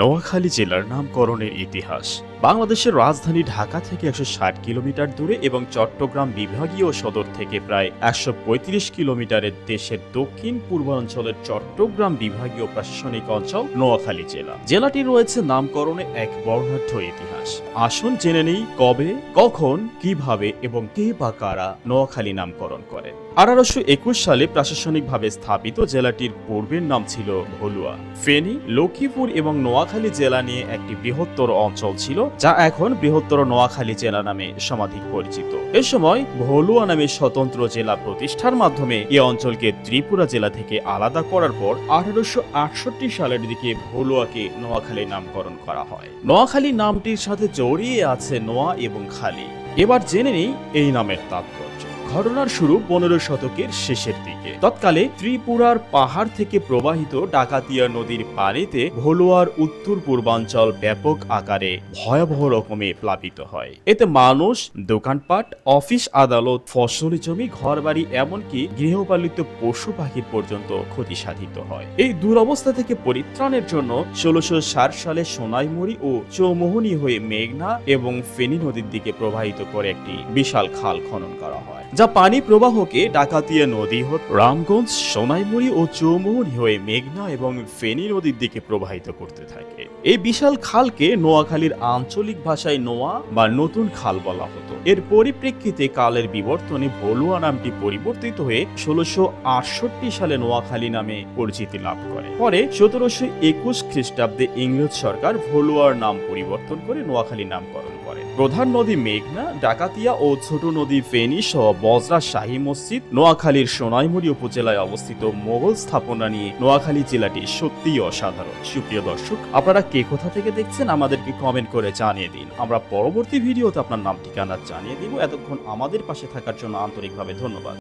নোয়াখালী জেলার নামকরণের ইতিহাস। বাংলাদেশের রাজধানী ঢাকা থেকে একশো ষাট কিলোমিটার দূরে এবং চট্টগ্রাম বিভাগীয় সদর থেকে প্রায় একশো পঁয়ত্রিশ কিলোমিটারের দেশের দক্ষিণ পূর্বাঞ্চলের চট্টগ্রাম বিভাগীয় প্রশাসনিক অঞ্চল নোয়াখালী জেলা। জেলাটি রয়েছে নামকরণে এক বর্ণাঢ্য ইতিহাস। আসুন জেনে নেই কবে, কখন, কীভাবে এবং কে বা কারা নোয়াখালী নামকরণ করেন। আঠারোশো একুশ সালে প্রশাসনিকভাবে স্থাপিত জেলাটির পূর্বের নাম ছিল ভলুয়া। ফেনী, লক্ষ্মীপুর এবং নোয়াখালী জেলা নিয়ে একটি বৃহত্তর অঞ্চল ছিল যা এখন বৃহত্তর নোয়াখালী জেলা নামে সমাধিক পরিচিত। এ সময় ভলুয়া নামে স্বতন্ত্র জেলা প্রতিষ্ঠার মাধ্যমে এ অঞ্চলকে ত্রিপুরা জেলা থেকে আলাদা করার পর আঠারোশো আটষট্টি সালের দিকে ভলুয়াকে নোয়াখালী নামকরণ করা হয়। নোয়াখালী নামটির সাথে জড়িয়ে আছে নোয়া এবং খালি। এবার জেনে নিই এই নামের তাৎপর্য। ঘটনার শুরু পনেরো শতকের শেষের দিকে। তৎকালে ত্রিপুরার পাহাড় থেকে প্রবাহিত ডাকাতিয়া নদীর পানিতে ভোলোয়ার উত্তর পূর্বাঞ্চল ব্যাপক আকারে ভয়াবহ রকমে প্লাবিত হয়। এতে মানুষ, দোকানপাট, অফিস আদালত, ফসলি জমি, ঘরবাড়ি, এমনকি গৃহপালিত পশু পাখির পর্যন্ত ক্ষতি সাধিত হয়। এই দুরবস্থা থেকে পরিত্রাণের জন্য ষোলোশো ষাট সালে সোনাইমুড়ি ও চৌমোহনী হয়ে মেঘনা এবং ফেনী নদীর দিকে প্রবাহিত করে একটি বিশাল খাল খনন করা হয়। যা পানি প্রবাহকে ডাকাতিয়া নদী রামগঞ্জ, সোনাইমুড়ি ও চৌমুহনি হয়ে মেঘনা এবং ফেনী নদীর দিকে প্রবাহিত করতে থাকে। এই বিশাল খালকে নোয়াখালীর আঞ্চলিক ভাষায় নোয়া বা নতুন খাল বলা হতো। এর পরিপ্রেক্ষিতে কালের বিবর্তনে ভলুয়া নামটি পরিবর্তিত হয়ে ষোলোশো আটষট্টি সালে নোয়াখালী নামে পরিচিতি লাভ করে। পরে সতেরোশো একুশ খ্রিস্টাব্দে ইংরেজ সরকার ভলুয়ার নাম পরিবর্তন করে নোয়াখালী নামকরণ করে। প্রধান নদী মেঘনা, ডাকাতিয়া ও ছোট নদী ফেনী সহ বজরা শাহী মসজিদ নোয়াখালীর সোনাইমুড়ি উপজেলায় অবস্থিত মোগল স্থাপনা নিয়ে নোয়াখালী জেলাটি সত্যিই অসাধারণ। সুপ্রিয় দর্শক, আপনারা কে কোথা থেকে দেখছেন আমাদেরকে কমেন্ট করে জানিয়ে দিন। আমরা পরবর্তী ভিডিওতে আপনার নাম ঠিকানা জানিয়ে দিব। এতক্ষণ আমাদের পাশে থাকার জন্য আন্তরিকভাবে ধন্যবাদ।